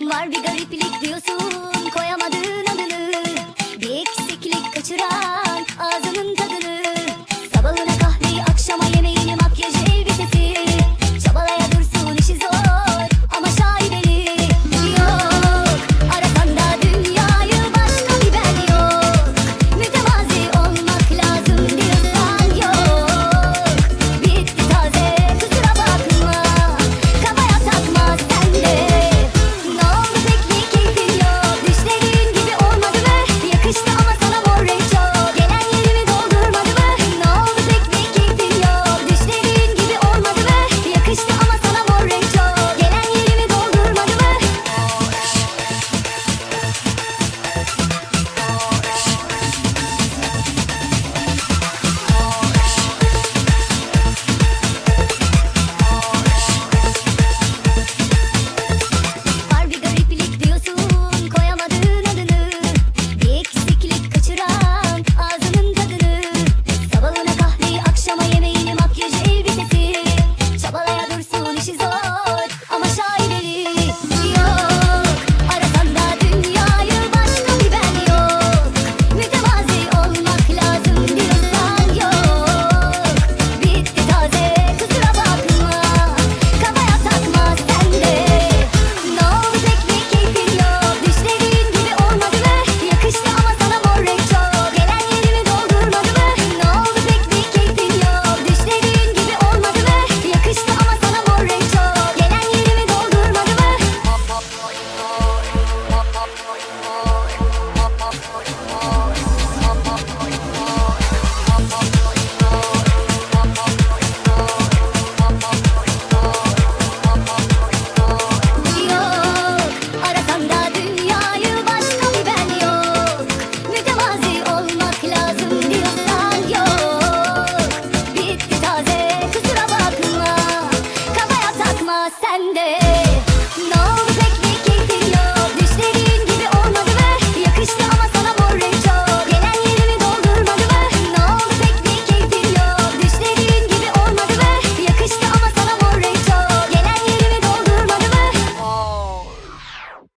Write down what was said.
Var bir gariplik diyorsun Bitti